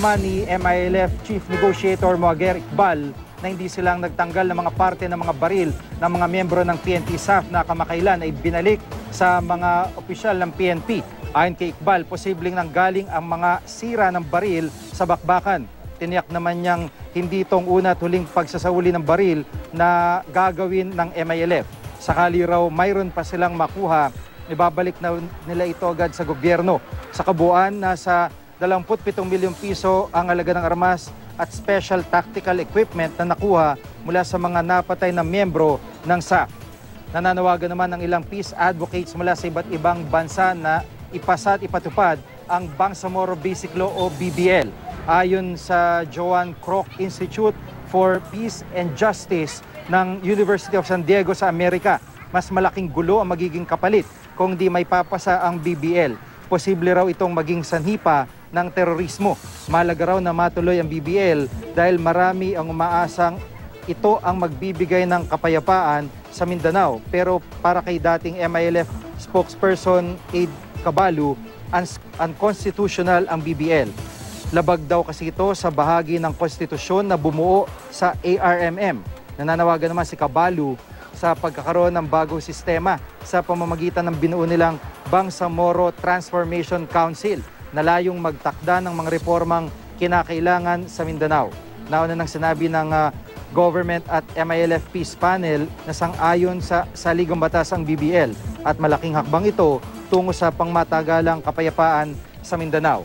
naman ni MILF Chief Negotiator Moager Iqbal na hindi silang nagtanggal ng mga parte ng mga baril ng mga miyembro ng PNP SAF na kamakailan ay binalik sa mga opisyal ng PNP. Ayon kay Iqbal, posibleng nanggaling ang mga sira ng baril sa bakbakan. Tiniyak naman niyang hindi itong una at huling pagsasauli ng baril na gagawin ng MILF. Sakali raw mayroon pa silang makuha, ibabalik na nila ito agad sa gobyerno. Sa kabuuan, nasa 27 milyong piso ang alaga ng armas at special tactical equipment na nakuha mula sa mga napatay na miyembro ng SAF. Nananawagan naman ng ilang peace advocates mula sa iba't ibang bansa na ipasa at ipatupad ang Bangsamoro Basic Law o BBL. Ayon sa Joan Kroc Institute for Peace and Justice ng University of San Diego sa Amerika, mas malaking gulo ang magiging kapalit kung di may papasa ang BBL. Posible raw itong maging sanhipa ng terorismo. Malaga raw na matuloy ang BBL dahil marami ang umaasang ito ang magbibigay ng kapayapaan sa Mindanao. Pero para kay dating MILF spokesperson Aid Cabalu, unconstitutional ang BBL. Labag daw kasi ito sa bahagi ng konstitusyon na bumuo sa ARMM. Nananawagan naman si Cabalu sa pagkakaroon ng bagong sistema sa pamamagitan ng binuo nilang Bangsamoro Transformation Council na layong magtakda ng mga reformang kinakailangan sa Mindanao. Nauna nang sinabi ng ah, government at MILF Peace Panel na sang-ayon sa saligang batas ang BBL at malaking hakbang ito tungo sa pangmatagalang kapayapaan sa Mindanao.